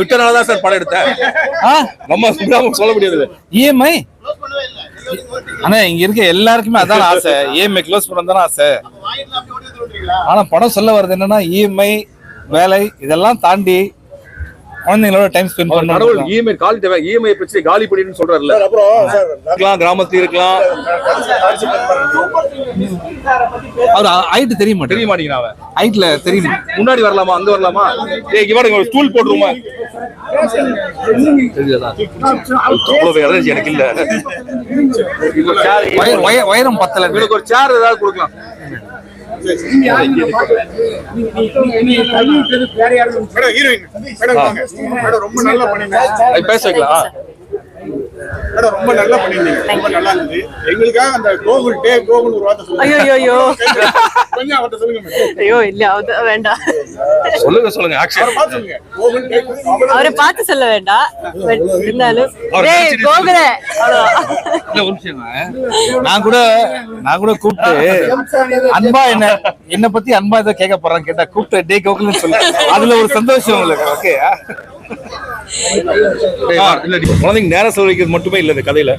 விட்டனால தான் சார் படம் எடுத்தேன். நம்ம சொல்ல முடியாது. இஎம்ஐ அண்ணா இங்க இருக்க எல்லாருக்குமே அதான் ஆசை. இஎம்ஐ க்ளோஸ் பண்ண ஆசை. ஆனா படம் சொல்ல வருது என்னன்னா இஎம்ஐ வேலை இதெல்லாம் தாண்டி குழந்தைங்களோட டைம் ஸ்பெண்ட் பண்ணணும் இஎம்ஐ காலி தேவை இஎம்ஐ பிரச்சனை காலி பண்ணிடுன்னு சொல்றாருல்ல இருக்கலாம் கிராமத்துல இருக்கலாம் அவர் ஹைட் தெரிய மாட்டேன் தெரிய மாட்டேங்கிறான் அவன் ஹைட்ல தெரியுமா முன்னாடி வரலாமா அங்க வரலாமா வாடா, இங்க ஒரு ஸ்டூல் போட்டுருமா எனக்கு இல்ல உயரம் பத்தல ஒரு சேர் ஏதாவது கொடுக்கலாம் மேடம் ஹீரோயின் மேடம் வாங்க. மேடம் ரொம்ப நல்லா பண்ணிருந்தீங்க அது பேச வைக்கலாம். மேடம் ரொம்ப நல்லா பண்ணிருந்தீங்க ரொம்ப நல்லா இருந்தது. எங்களுக்காக அந்த கோகுல் டே கோகுல் ஒரு வார்த்தை சொல்லுங்க. ஐயோ ஐயோ. கொஞ்சம் அவர்கிட்ட சொல்லுங்க மேடம். ஐயோ இல்ல அது வேண்டாம். சொல்லுங்க சொல்லுங்க ஆக்ஷன். பார்த்து சொல்லுங்க. கோகுல் டே அவரை பார்த்து சொல்ல வேண்டாம். இருந்தாலும் டேய் கோகுல. இல்ல ஒரு நிமிஷம் நான் கூட நான் கூட கூப்பிட்டு அன்பா என்ன என்ன பத்தி அன்பா ஏதோ கேட்க போறான்னு கேட்டா கூப்பிட்டு டே கோகுல்னு சொல்லு. அதுல ஒரு சந்தோஷம் உங்களுக்கு ஓகே குழந்தைங்க நேரம் செலவழிக்கிறது மட்டுமே இல்லை இந்த கதையில.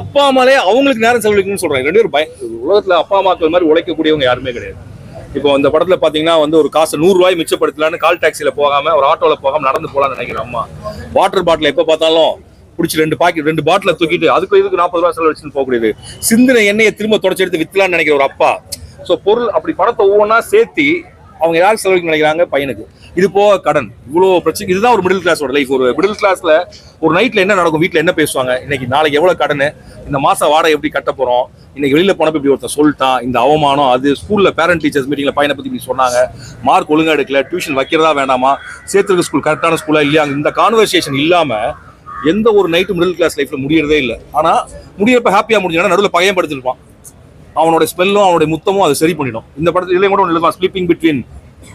அப்பா அம்மாலே அவங்களுக்கு நேரம் செலவழிக்கணும்னு சொல்றாங்க. ரெண்டு பேரும் பய உலகத்துல அப்பா அம்மாக்கள் மாதிரி உழைக்கக்கூடியவங்க யாருமே கிடையாது. இப்போ அந்த படத்துல பாத்தீங்கன்னா வந்து ஒரு காசு நூறு ரூபாய் மிச்சப்படுத்தலான்னு கால் டாக்ஸில போகாம ஒரு ஆட்டோல போகாம நடந்து போலாம்னு நினைக்கிறேன் அம்மா. வாட்டர் பாட்டில் எப்ப பார்த்தாலும் பிடிச்சி ரெண்டு பாக்கெட் ரெண்டு பாட்டில தூக்கிட்டு அதுக்கு இதுக்கு நாற்பது ரூபாய் செலவழிச்சுன்னு போகக்கூடியது. சிந்தின எண்ணெயை திரும்ப தொடச்சி எடுத்து வித்தலாம்னு நினைக்கிற ஒரு அப்பா. ஸோ பொருள் அப்படி படத்தை ஒவ்வொன்றா சேர்த்து அவங்க யாருக்கு செலவழிக்க நினைக்கிறாங்க? பையனுக்கு. இது போக கடன். இவ்வளோ பிரச்சனை இதுதான் ஒரு மிடில் கிளாஸோட லைஃப் ஒரு மிடில் கிளாஸில் ஒரு நைட்டில் என்ன நடக்கும்? வீட்டில் என்ன பேசுவாங்க? இன்னைக்கு நாளைக்கு எவ்வளோ கடன்? இந்த மாதம் வாடகை எப்படி கட்ட போகிறோம் இன்னைக்கு வெளியில் போனப்ப இப்படி ஒருத்தன் சொல்லிட்டான். இந்த அவமானம் அது ஸ்கூலில் பேரண்ட் டீச்சர்ஸ் மீட்டிங்கில் பையனை பற்றி இப்படி சொன்னாங்க. மார்க் ஒழுங்காக எடுக்கல டியூஷன் வைக்கிறதா வேண்டாமா சேர்த்துருக்க ஸ்கூல் கரெக்டான ஸ்கூலாக இல்லையா? இந்த கான்வர்சேஷன் இல்லாமல் எந்த ஒரு நைட்டு மிடில் கிளாஸ் லைஃப்பில் முடியறதே இல்லை. ஆனால் முடியறப்ப ஹாப்பியாக முடிஞ்சா நடுவில் பையன் படுத்திருப்பான். அவனோட ஸ்மெல்லும் அவனுடைய முத்தமும் அதை சரி பண்ணிடும். இந்த படத்தில் இதுலயும் கூட ஒன்று sleeping between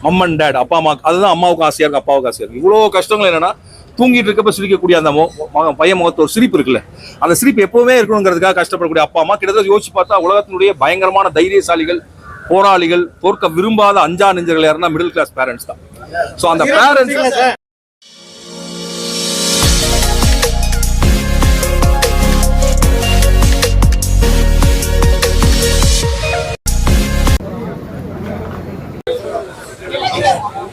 mum and dad அப்பா அம்மா அதுதான் அம்மாவுக்கும் ஆசையா இருக்கு அப்பாவுக்கு ஆசையா இருக்கு. இவ்வளோ கஷ்டங்கள் என்னன்னா தூங்கிட்டு இருக்கப்ப சிரிக்கக்கூடிய அந்த மகன் பையன் முகத்து ஒரு சிரிப்பு இருக்குல்ல. அந்த சிரிப்பு எப்பவுமே இருக்கணுங்கிறதுக்காக கஷ்டப்படக்கூடிய அப்பா அம்மா கிட்டத்தட்ட யோசிச்சு பார்த்தா உலகத்தினுடைய பயங்கரமான தைரியசாலிகள் போராளிகள் தோற்க விரும்பாத அஞ்சா நெஞ்சர்கள் யாருன்னா மிடில் கிளாஸ் பேரண்ட்ஸ் தான். ஸோ அந்த பேரண்ட்ஸ்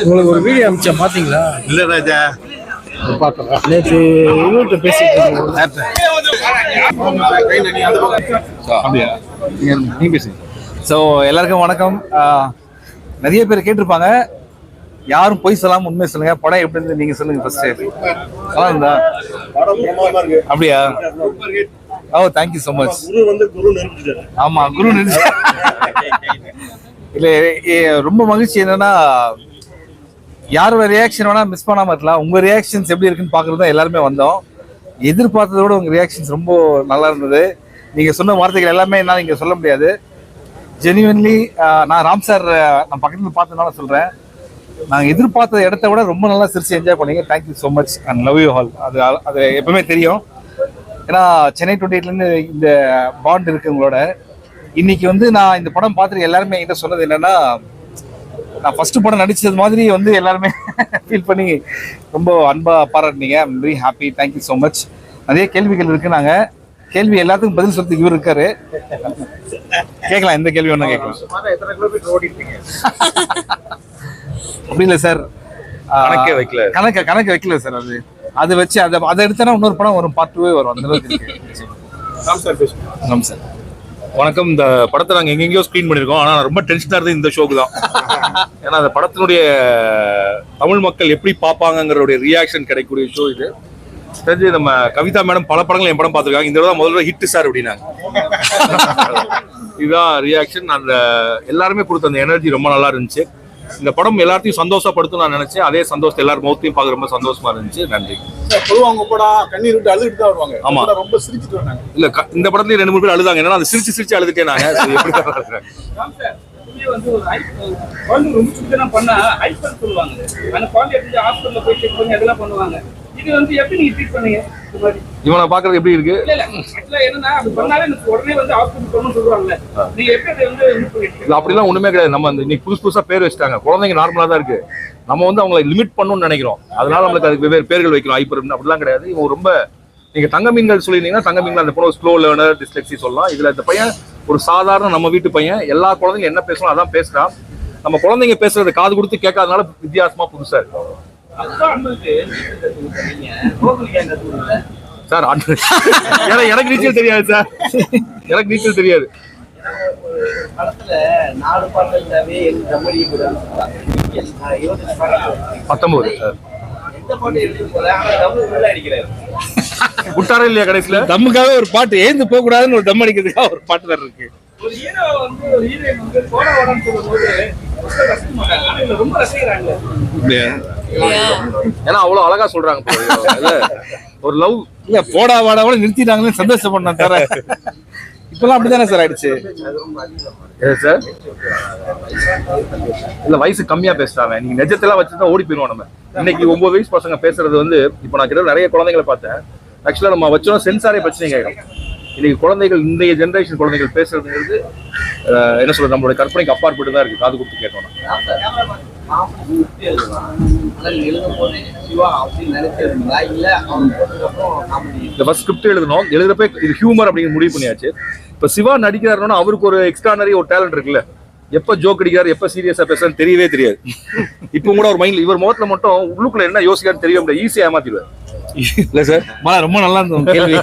உங்களுக்கு ஒரு வீடியோ அனுப்பிச்சேன் பாத்தீங்களா இல்ல ராஜா. நேற்று இவர்கிட்ட பேசிட்டு. அப்படியா? நீங்க பேசுங்க. ஸோ எல்லாருக்கும் வணக்கம். நிறைய பேர் கேட்டிருப்பாங்க. யாரும் பொய் சொல்லாம உண்மை சொல்லுங்க. படம் எப்படி இருந்து நீங்க சொல்லுங்க ஃபர்ஸ்ட் நல்லா இருந்தா? அப்படியா? ஓ thank you so much Guru ஆமா குரு நினைச்சு இல்ல ரொம்ப மகிழ்ச்சி என்னன்னா யாரோட ரியாக்ஷன் வேணா மிஸ் பண்ணாம இருக்கலாம். உங்க ரியாக்ஷன்ஸ் எப்படி இருக்குன்னு பாக்குறது தான் எல்லாருமே வந்தோம். எதிர்பார்த்ததை விட உங்கள் ரியாக்ஷன்ஸ் ரொம்ப நல்லா இருந்தது. நீங்கள் சொன்ன வார்த்தைகள் எல்லாமே என்னால் இங்கே சொல்ல முடியாது. ஜெனிவன்லி நான் ராம் சார் நான் பக்கத்தில் பார்த்ததுனால சொல்கிறேன் நாங்கள் எதிர்பார்த்த இடத்த விட ரொம்ப நல்லா சிரிச்சு என்ஜாய் பண்ணீங்க. Thank you so much and love you all அது அது எப்பவுமே தெரியும். ஏன்னா சென்னை டுவெண்ட்டி எயிட்லேருந்து இந்த பாண்ட் இருக்கு உங்களோட இன்னைக்கு வந்து நான் இந்த படம் பார்த்துட்டு எல்லாருமே என்கிட்ட சொன்னது என்னன்னா நான் ஃபர்ஸ்ட் படம் நடிச்சது மாதிரி வந்து எல்லாருமே ஃபீல் பண்ணி ரொம்ப அன்பாக பாராட்டினீங்க. I'm very happy thank you so much நிறைய கேள்விகள் இருக்கு. நாங்க கேள்வி எல்லாத்துக்கும் பதில் சொல்றதுக்கு இவர் இருக்காரு. கேட்கலாம் எந்த கேள்வி வேணா கேட்கலாம். அப்படி இல்லை சார். கணக்கே வைக்கல. கணக்கு கணக்கு வைக்கல சார் அது. அது வச்சு அதை அதை எடுத்தனா இன்னொரு படம் வரும் பார்ட் டூவே வரும். அந்த அளவுக்கு இருக்கு. ஆமாம் சார். வணக்கம். இந்த படத்தை நாங்க எங்கெங்கயோ ஸ்கிரீன் பண்ணிருக்கோம் ஆனா ரொம்ப டென்ஷனா இருந்தது இந்த ஷோக்கு தான். ஏன்னா அந்த படத்தினுடைய தமிழ் மக்கள் எப்படி பார்ப்பாங்கங்கிற ரியாக்ஷன் கிடைக்கக்கூடிய ஷோ இது. தெரிஞ்சு நம்ம கவிதா மேடம் பல படங்கள் என் படம் பார்த்துருக்காங்க. இந்த தடவை முதல்ல ஹிட் சார் அப்படின்னாங்க. இதுதான் ரியாக்ஷன் அந்த எல்லாருமே கொடுத்த அந்த எனர்ஜி ரொம்ப நல்லா இருந்துச்சு. இந்த படம் எல்லாத்தையும் சந்தோஷப்படுத்தும் நான் நினைச்சேன். அதே சந்தோஷத்தை எல்லாரும் முகத்தையும் பார்க்க ரொம்ப சந்தோஷமா இருந்துச்சு. நன்றி. உங்க படம் கண்ணீர் விட்டு அழுதுட்டு தான் வருவாங்க. ஆமா. ரொம்ப சிரிச்சிட்டு இல்ல இந்த படத்துல ரெண்டு மூணு பேர் அழுதாங்க. ஏன்னா அந்த சிரிச்சு சிரிச்சு அழுதுட்டே நாங்க So, எப்படி தான் அழுகுறாங்க? வந்து ஒரு hype- குழந்தை ரொம்ப சுத்தனா பண்ணா ஹைப்பர் சொல்லுவாங்க. அந்த குழந்தை எடுத்து ஹாஸ்பிட்டல்ல போய் செக் பண்ணி அதெல்லாம் பண்ணுவாங்க. இது வந்து எப்படி நீங்க ட்ரீட் பண்ணீங்க? இந்த மாதிரி. இவனை பாக்குறது எப்படி இருக்கு? இல்ல இல்ல. ஆக்சுவலா என்னன்னா அது பண்ணாலே எனக்கு உடனே வந்து ஹாஸ்பிட்டல் போகணும்னு சொல்லுவாங்கல்ல. நீங்க எப்படி அதை வந்து இது பண்ணிருக்கீங்க இல்ல அப்படிலாம் ஒண்ணுமே கிடையாது. நம்ம இன்னைக்கு புதுசு புதுசா பேர் வச்சுட்டாங்க. குழந்தைங்க நார்மலா தான் இருக்கு. நம்ம வந்து அவங்களை லிமிட் பண்ணணும்னு நினைக்கிறோம். அதனால நம்மளுக்கு அதுக்கு வெவ்வேறு பேர்கள் வைக்கிறோம் ஹைப்பர் அப்படிலாம் கிடையாது. இவன் ரொம்ப நீங்க தங்க மீன்கள் சொல்லியிருந்தீங்கன்னா தங்க மீன்கள் அந்த பொண்ணு ஸ்லோ லேர்னர் டிஸ்லெக்சி சொல்லலாம். இதுல இந்த பையன் ஒரு சாதாரண நம்ம வீட்டு பையன் எல்லா குழந்தைங்க என்ன பேசணும் அதான் பேசுறான். நம்ம குழந்தைங்க பேசுறது காது கொடுத்து கேட்காதனால வித்தியாசமா புதுசா சார் ஏன்னா எனக்கு நீச்சல் தெரியாது சார். எனக்கு நீச்சல் தெரியாது. பத்தொன்பது சார். விட்டாரா இல்லையா கடைசியில? தம்முக்காக ஒரு பாட்டு ஏந்து போக கூடாதுன்னு ஒரு தம் அடிக்கிறதுக்காக ஒரு பாட்டு வேற இருக்கு. ஏன்னா அவ்வளவு அழகா சொல்றாங்க ஒரு லவ் இல்ல போடா வாடா கூட நிறுத்திட்டாங்கன்னு சந்தோஷம் பண்ணேன் தர. இப்பெல்லாம் அப்படிதானே சார் ஆயிடுச்சு? சார் இல்ல வயசு கம்மியா பேசுறாங்க. நீங்க நெஜத்தெல்லாம் வச்சுதான் ஓடி போயிருவோம் நம்ம. இன்னைக்கு ஒன்பது வயசு பசங்க பேசுறது வந்து இப்போ நான் கிட்ட நிறைய குழந்தைகளை பார்த்தேன். ஆக்சுவலாக நம்ம வச்சோம் சென்சாரே பிரச்சனை ஆகிடும் இன்னைக்கு குழந்தைகள் இன்றைய ஜென்ரேஷன் குழந்தைகள் பேசுறதுங்கிறது என்ன சொல்றது நம்மளுடைய கற்பனைக்கு அப்பாற்பட்டு தான் இருக்கு. காது கொடுத்து கேட்டோம்னா. இந்த ஃபர்ஸ்ட் ஸ்கிரிப்ட் எழுதணும் எழுதுறப்ப இது ஹியூமர் அப்படிங்கிற முடிவு பண்ணியாச்சு. இப்போ சிவா நடிக்கிறாருன்னா அவருக்கு ஒரு எக்ஸ்ட்ரானரி ஒரு டேலண்ட் இருக்குல்ல. எப்ப ஜோக் அடிக்கிறாரு எப்ப சீரியஸா பேசுறாரு தெரியவே தெரியாது. இப்போ கூட ஒரு மைண்ட்ல இவர் முகத்துல மட்டும் உள்ளுக்குள்ள என்ன யோசிக்கிறான்னு தெரிய முடியாது. ஈஸியா ஏமாத்திடுவார். இல்ல சார். மலா ரொம்ப நல்லா இருந்தது உங்க கேள்வி.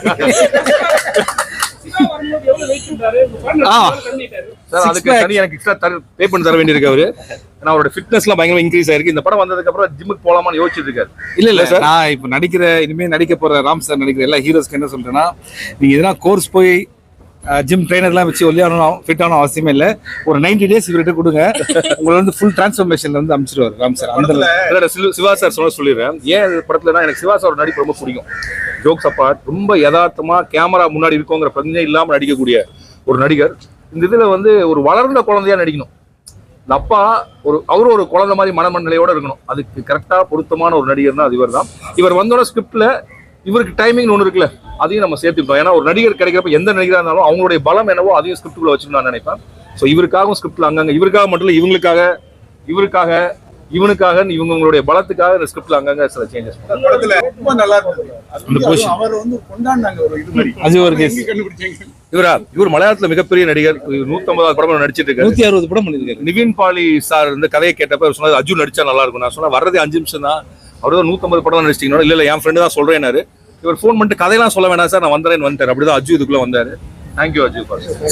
சார் அதுக்கு. தனி எனக்கு எக்ஸ்ட்ரா தர பே பண்ணி தர வேண்டியிருக்கு அவரு. ஏன்னா அவரோட ஃபிட்னஸ்லாம் பயங்கரமா இன்க்ரீஸ் ஆயிருக்கு. இந்த படம் வந்ததுக்கு அப்புறம் ஜிம்முக்கு போலாமான்னு யோசிச்சிட்டு இருக்காரு. இல்ல இல்ல. இல்ல சார். நான் இப்ப நடிக்கிற இனிமே நடிக்க போற ராம் சார் நடிக்கிற எல்லா ஹீரோஸ்க்கு என்ன சொல்றேன்னா நீங்க எதனா கோர்ஸ் போய் ஜிம் ட்ரைனர்லாம் வச்சு ஒல்லியானும் ஃபிட் ஆகணும் அவசியமே இல்ல. ஒரு 90 டேஸ் இவர்கிட்ட கொடுங்க. உங்களை வந்து ஃபுல் டிரான்ஸ்ஃபர்மேஷன்ல வந்து அமைச்சிருவாரு ராம் சார். அந்த சிவ- சார் சொல்ல சொல்லிடுறேன். ஏன் இந்த படத்துலனா எனக்கு சிவா சார் நடிப்பு ரொம்ப பிடிக்கும்? ஜோக்ஸ் அப்பார்ட் ரொம்ப யதார்த்தமா கேமரா முன்னாடி இருக்கோங்கிற பிரச்சனை இல்லாம நடிக்கக்கூடிய ஒரு நடிகர். இந்த இதுல வந்து ஒரு வளர்ந்த குழந்தையா நடிக்கணும். இந்த அப்பா ஒரு அவரும் ஒரு குழந்தை மாதிரி மனமண்டலையோட இருக்கணும். அதுக்கு கரெக்டா பொருத்தமான ஒரு நடிகர் தான் அது இவர் தான் இவர் வந்தோட ஸ்கிரிப்ட்ல இவருக்கு டைமிங் ஒன்று இருக்குல்ல அதையும் நம்ம சேர்த்துக்கிட்டோம் ஏன்னா ஒரு நடிகர் கிடைக்கிறப்ப எந்த நடிகராக இருந்தாலும் அவங்களுடைய பலம் என்னவோ அதையும் ஸ்கிரிப்டுக்குள்ள வச்சுக்கணும் நான் நினைப்பேன். ஸோ இவருக்காகவும் ஸ்கிரிப்ட்ல அங்கங்க இவருக்காக மட்டும் இல்லை இவங்களுக்காக இவருக்காக இவனுக்காக இவங்களுடைய பலத்துக்காக இந்த ஸ்கிரிப்ட்ல அங்கங்க சில சேஞ்சஸ் படத்துல ரொம்ப நல்லா இருந்தது. அது அந்த வந்து position. அவர் வந்து கொண்டாடினாங்க ஒரு இது மாதிரி. அது ஒரு எங்க case. கண்டுபிடிச்சீங்க? இவரா? இவர் மலையாளத்துல மிகப்பெரிய நடிகர். நூத்தம்பதாவது படம் நடிச்சிட்டு இருக்காரு. நூத்தி அறுபது படம் பண்ணிருக்காரு நிவின் பாலி சார் இந்த கதையை கேட்டப்ப சொன்னாரு அர்ஜுன் நடிச்சா நல்லா இருக்கும். நான் சொன்னா வர்றதே அஞ்சு நிமிஷம் தான் அவர் தான் நூத்தம்பது படம் நடிச்சிட்டீங்க இல்ல இல்ல என் ஃப்ரெண்டு தான் சொல்றேனாரு இவர் ஃபோன் பண்ணிட்டு கதையெல்லாம் சொல்ல வேணாம் சார் நான் வந்தேன்னு வந்துட்டார். அப்படிதான் அஜு இதுக்குள்ள வந்தாரு. Thank you Aju.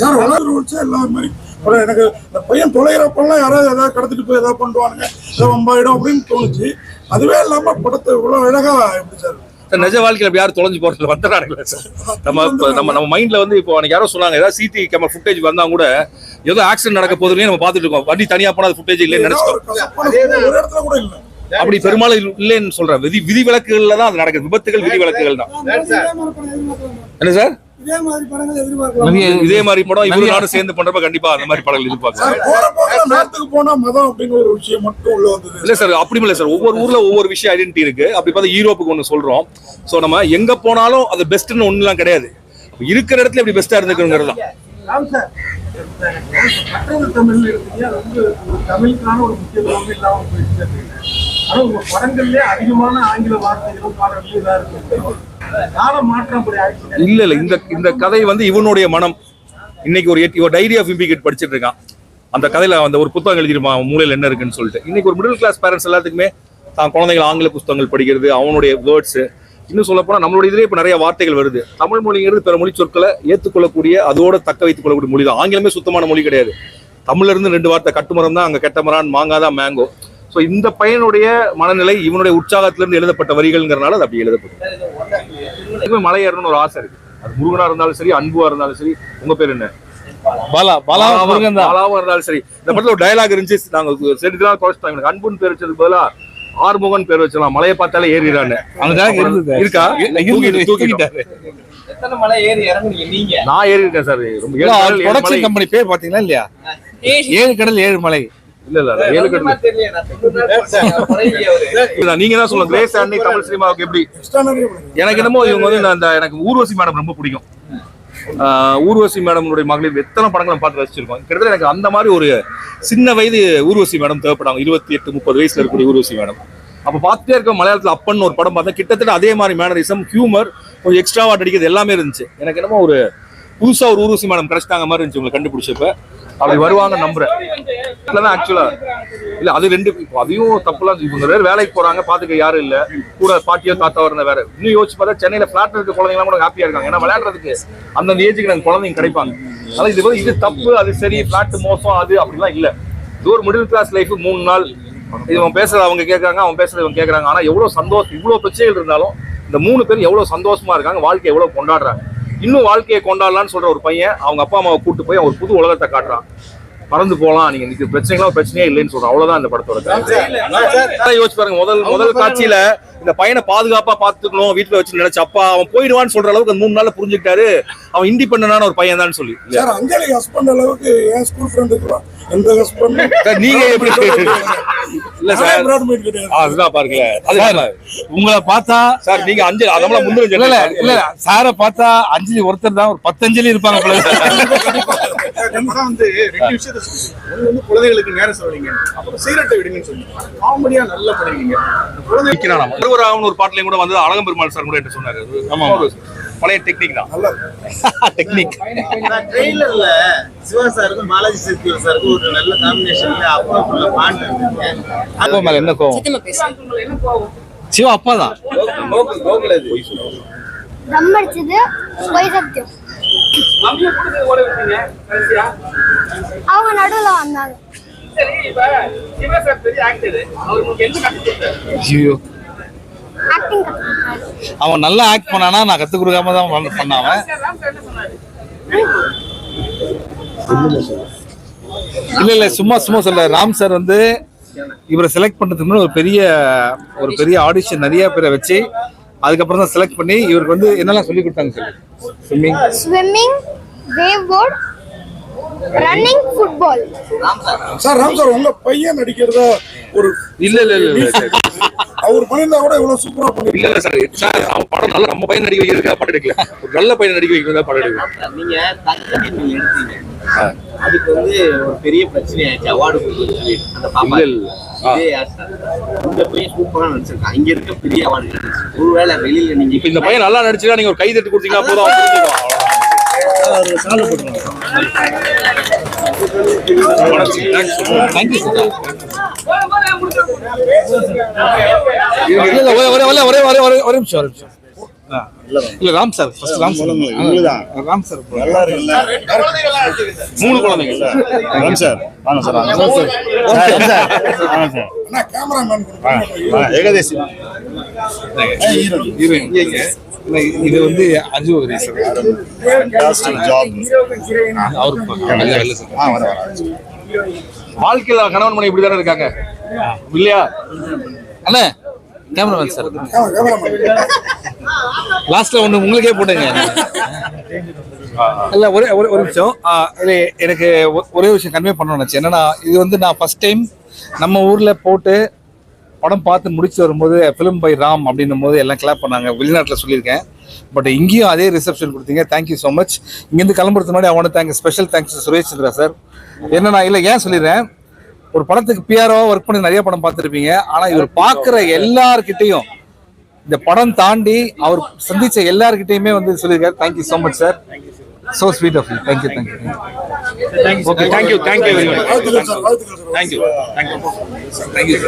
சார் வளர் ரூல்ஸ் எல்லாம். மாதிரி அப்புறம் எனக்கு இந்த பையன் தொலைகிறப்பெல்லாம் யாராவது ஏதாவது கடத்திட்டு போய் ஏதாவது பண்ணுவானுங்க. ஏதோ வம்பாயிடும் அப்படின்னு தோணுச்சு. அதுவே இல்லாம படத்தை இவ்வளவு அழகா எப்படி சார்? சார் நிஜ வாழ்க்கையில அப்படி யாரும் தொலைஞ்சு போறது வந்துடுறாங்களே சார். நம்ம நம்ம நம்ம மைண்ட்ல வந்து இப்போ அன்னைக்கு யாரோ சொன்னாங்க ஏதாவது சிடி கேமரா ஃபுட்டேஜ் வந்தா கூட ஏதோ ஆக்சிடென்ட் நடக்க போதுன்னே நம்ம பார்த்துட்டு இருக்கோம். வண்டி தனியா போனா அது ஃபுட்டேஜ் இல்லைன்னு நினைச்சிட்டோம் அப்படி பெரும்பாலும் இல்ல- இல்லைன்னு சொல்றேன். விதி விதி விலக்குகள்ல தான் அது நடக்குது. விபத்துகள் விதி விலக்குகள் தான். என்ன சார்? இதே மாதிரி படம் இவரு நானும் சேர்ந்து பண்றப்ப கண்டிப்பா அந்த மாதிரி படங்கள் எதிர்பார்க்கலாம். போனா மதம் அப்படின்னு ஒரு விஷயம் மட்டும் உள்ள வந்தது. இல்ல சார் அப்படி இல்ல சார். ஒவ்வொரு ஊர்ல ஒவ்வொரு விஷயம் ஐடென்டிட்டி இருக்கு. அப்படி பார்த்தா யூரோப்புக்கு ஒண்ணு சொல்றோம். சோ நம்ம எங்க போனாலும் அது பெஸ்ட்னு ஒண்ணுலாம் கிடையாது. இருக்கிற இடத்துல எப்படி பெஸ்டா இருந்துக்கணுங்கிறது தான். ராம் சார். மற்றது தமிழ் தமிழுக்கான ஒரு முக்கியத்துவம் இல்லாம போயிடுச்சு ஆனா உங்க படங்கள்லயே அதிகமான ஆங்கில வார்த்தைகளும் பாடல்களும் இதா இருக்கு. கால மாற்றம் அப்படி ஆயிடுச்சு. இல்ல இல்ல இந்த இந்த கதை வந்து இவனுடைய மனம். இன்னைக்கு ஒரு எட்டி இவன் டைரி ஆஃப் இம்பிகேட் படிச்சிட்டு இருக்கான். அந்த கதையில அந்த ஒரு புத்தகம் எழுதிருப்பான் அவன் என்ன இருக்குன்னு சொல்லிட்டு. இன்னைக்கு ஒரு மிடில் கிளாஸ் பேரண்ட்ஸ் எல்லாத்துக்குமே தான் குழந்தைகள் ஆங்கில புத்தகங்கள் படிக்கிறது அவனுடைய வேர்ட்ஸ் இன்னும் சொல்ல போனா நம்மளுடைய இதுலேயே இப்ப நிறைய வார்த்தைகள் வருது. தமிழ் மொழிங்கிறது பிற மொழி சொற்களை ஏற்றுக்கொள்ளக்கூடிய அதோட தக்க வைத்துக் கொள்ளக்கூடிய மொழி தான் ஆங்கிலமே சுத்தமான மொழி கிடையாது. தமிழ்ல இருந்து ரெண்டு வார்த்தை கட்டுமரம் தான் அங்க கெட்டமரான் மாங்காதான் மேங்கோ ஸோ இந்த பையனுடைய மனநிலை இவனுடைய உற்சாகத்திலிருந்து எழுதப்பட்ட வரிகள்ங்கிறனால அது அப்படி எழுதப்படும். மலை ஏறணும்னு ஒரு ஆசை இருக்கு. அது முருகனா இருந்தாலும் சரி அன்புவா இருந்தாலும் சரி உங்க பேர் என்ன? பாலா பாலா பாலாவும் இருந்தாலும் சரி. இந்த படத்துல ஒரு டயலாக் இருந்துச்சு. நாங்க செடிக்கலாம் குறைச்சிட்டாங்க எனக்கு அன்புன்னு பேர் வச்சது பதிலா ஆறுமுகன் பேர் வச்சலாம். மலையை பார்த்தாலே ஏறிடான்னு அந்த இருக்கா. தூக்கிட்டாரு. எத்தனை மலை ஏறி இறங்குனீங்க? நீங்க. நான் ஏறி இருக்கேன் சார். ரொம்ப ஏழு. கம்பெனி பேர் பாத்தீங்களா இல்லையா? ஏழு கடல் ஏழு மலை. இல்ல இல்ல ஏழு நீங்க தான் சொல்லுங்க. கிரேஸ் அண்ணி தமிழ் சினிமாவுக்கு எப்படி? எனக்கு என்னமோ இவங்க வந்து நான் அந்த எனக்கு ஊர்வசி மேடம் ரொம்ப பிடிக்கும். ஊர்வசி மேடம்னுடைய மகளிர் எத்தனை படங்களும் பார்த்து ரசிச்சிருக்கோம். கிட்டத்தட்ட எனக்கு அந்த மாதிரி ஒரு சின்ன வயது ஊர்வசி மேடம் தேவைப்படாங்க இருபத்தி எட்டு முப்பது வயசுல இருக்கக்கூடிய ஊர்வசி மேடம். அப்ப பார்த்துட்டே இருக்க மலையாளத்துல அப்பன்னு ஒரு படம் பார்த்தா கிட்டத்தட்ட அதே மாதிரி மேனரிசம் ஹியூமர் கொஞ்சம் எக்ஸ்ட்ராவா அடிக்கிறது எல்லாமே இருந்துச்சு. எனக்கு என்னமோ ஒரு புதுசா ஒரு ஊர்வசி மேடம் கிடைச்சிட்டாங்க மாதிரி இருந்துச்சு உங்களை கண்டுபிடிச்சப்ப. அப்படி வருவாங்க நம்புறேன். இல்லதான் ஆக்சுவலா இல்ல அது ரெண்டு இப்போ அதையும் தப்புலாம் இவங்க வேற வேலைக்கு போறாங்க பாத்துக்க யாரும் இல்ல. கூட பாட்டியோ தாத்தாவோ இருந்த வேற. இன்னும் யோசிச்சு பார்த்தா சென்னையில பிளாட் இருக்க குழந்தைங்க கூட ஹாப்பியா இருக்காங்க. ஏன்னா விளையாடுறதுக்கு அந்தந்த ஏஜுக்கு நாங்க குழந்தைங்க கிடைப்பாங்க. அதனால இது வந்து இது தப்பு அது சரி பிளாட் மோசம் அது அப்படிலாம் இல்ல. இது ஒரு மிடில் கிளாஸ் லைஃப் மூணு நாள். இவன் பேசுறது அவங்க கேட்கறாங்க அவன் பேசுறது இவங்க கேட்கறாங்க ஆனா எவ்வளவு சந்தோஷம் இவ்வளவு பிரச்சனைகள் இருந்தாலும் இந்த மூணு பேர் எவ்வளவு சந்தோஷமா இருக்காங்க வாழ்க்கை எவ்வளவு கொண்டாடுறாங்க. இன்னும் வாழ்க்கையை கொண்டாடலாம்னு சொல்ற ஒரு பையன் அவங்க அப்பா அம்மாவை கூட்டு போய் ஒரு புது உலகத்தை காட்டுறான். பறந்து போலாம். நீங்க இது பிரச்சனைகளும் பிரச்சனையே இல்லைன்னு சொல்றோம். அவ்வளவுதான் இந்த படத்தோட யோசிச்சு பாருங்க. முதல் முதல் காட்சியில இந்த பையனை பாதுகாப்பா பாத்துக்கணும் வீட்டுல வச்சு நினைச்ச. அப்பா அவன் போயிடுவான்னு சொல்ற அளவுக்கு அந்த மூணு நாள்ல புரிஞ்சுக்கிட்டாரு. அவன் இண்டிபெண்டான ஒரு பையன் தான் சொல்லி? சார் அஞ்சலி ஹஸ்பண்ட் அளவுக்கு என் ஸ்கூல் ஃப்ரெண்ட் இருக்கிறான் எந்த ஹஸ்பண்ட் சார், நீங்க எப்படி இல்ல சார். அதுதான் பாருங்க உங்களை பார்த்தா சார் நீங்க அஞ்சு அதனால முந்தின இல்ல இல்ல இல்ல. சார பார்த்தா அஞ்சலி ஒருத்தர் தான் ஒரு பத்து அஞ்சலி இருப்பாங்க படம் வந்து ரெண்டு விஷயத்த வந்து குழந்தைகளுக்கு நேரம் செலவழிங்க. அப்புறம் சிகரெட்டை விடுங்கன்னு சொல்லி. காமெடியா நல்லா பண்ணிருக்கீங்க இந்த குழந்தை நிக்கிறான் ஒருவராகவன் ஒரு பாட்டுலயும் கூட வந்து அழகம் பெருமாள் சார் கூட என்ன சொன்னாரு. அது ஆமா ஒரு பழைய டெக்னிக் தான். டெக்னிக். ட்ரெய்லர்ல சிவா சாருக்கும் பாலாஜி சத்யா சாருக்கும் ஒரு நல்ல காம்பினேஷன்ல அப்பா பாட்டு இருந்துச்சு மேல என்ன கோவம்? சிவா அப்பா தான் அடிச்சது அவங்க நடுவில் வந்தாங்க. அவன் நல்லா ஆக்ட் பண்ணானா நான் கத்து கொடுக்காம தான் பண்ண- பண்ணான் அவன். ராம் சார் என்ன சொன்னாரு? இல்ல இல்ல சும்மா சும்மா சொல்ல ராம் சார் வந்து இவரை செலக்ட் பண்றதுக்கு முன்னாடி ஒரு பெரிய ஒரு பெரிய ஆடிஷன் நிறைய பேரை வச்சு அதுக்கப்புறம் தான் செலக்ட் பண்ணி இவருக்கு வந்து என்னெல்லாம் சொல்லி கொடுத்தாங்க sir swimming swimming wave board running football sir Ram sir உங்க பையன் நடிக்கிறத ஒரு இல்ல இல்ல இல்ல இல்ல சார். அவர் பண்ணியிருந்தா கூட இவ்வளவு சூப்பரா பண்ணிருக்கீங்க இல்ல சார் சார் அவன் படம் நல்ல நம்ம பையன் நடிக்க வைக்கிறதுக்காக படம் எடுக்கல. ஒரு நல்ல பையன் நடிக்க வைக்கிறதா படம் எடுக்கல. நீங்க எடுத்தீங்க அதுக்கு வந்து ஒரு பெரிய பிரச்சனை ஆயிடுச்சு அவார்டு சொல்லிட்டு. அந்த பாப்பா இல்ல, இந்த பையன் சூப்பரா நடிச்சிருக்கான். இங்க இருக்க பெரிய அவார்டு ஒருவேளை வெளியில நீங்க இப்ப இந்த பையன் நல்லா நடிச்சுனா நீங்க ஒரு கை தட்டி கொடுத்தீங்கன்னா போதும். Thank you sir. இல்ல இல்ல ஒரே ஒரே ஒரே ஒரே ஒரே ஒரே ஒரு நிமிஷம் ஒரு நிமிஷம். ஆ. இல்ல Ram sir first Ram sir. ஆ, ராம் சார். மூணு குழந்தைங்க சார். ராம் சார். வாங்க சார் வாங்க. சார். வாங்க சார். ஆனா கேமராமேன் ஏகதேசி. ஹீரோயின் இல்ல, இது வந்து அஜு வரி சார். ஃபேண்டாஸ்டிக் வாழ்க்கையில் வாழ்க்கையில கணவன் மனைவி இப்படிதானே இருக்காங்க? இல்லையா? அண்ணே கேமராமேன் சார் லாஸ்ட்ல ஒண்ணு உங்களுக்கே போட்டுங்க. இல்ல ஒரே ஒரு ஒரு நிமிஷம். எனக்கு ஒ- ஒரே விஷயம் கன்வே பண்ணணும்னு நினைச்சேன். என்னன்னா இது வந்து நான் ஃபர்ஸ்ட் டைம் நம்ம ஊர்ல போட்டு படம் பார்த்து முடிச்சு வரும்போது ஃபிலிம் பை ராம் அப்படின்னும் போது எல்லாம் கிளாப் பண்ணாங்க. வெளிநாட்டில் சொல்லியிருக்கேன். பட் இங்கேயும் அதே ரிசப்ஷன் கொடுத்தீங்க. தேங்க்யூ ஸோ மச் இங்கேருந்து கிளம்புறது முன்னாடி அவனை thanks special thanks Suresh Chandra sir என்னன்னா இல்லை ஏன் சொல்லிடுறேன்? ஒரு படத்துக்கு பிஆர்ஓ ஒர்க் பண்ணி நிறைய படம் பார்த்துருப்பீங்க. ஆனால் இவர் பார்க்குற எல்லார்கிட்டையும் இந்த படம் தாண்டி அவர் சந்திச்ச எல்லார்கிட்டயுமே வந்து சொல்லியிருக்காரு. Thank you so much sir so sweet of you thank you thank you okay thank you thank you thank you thank you thank you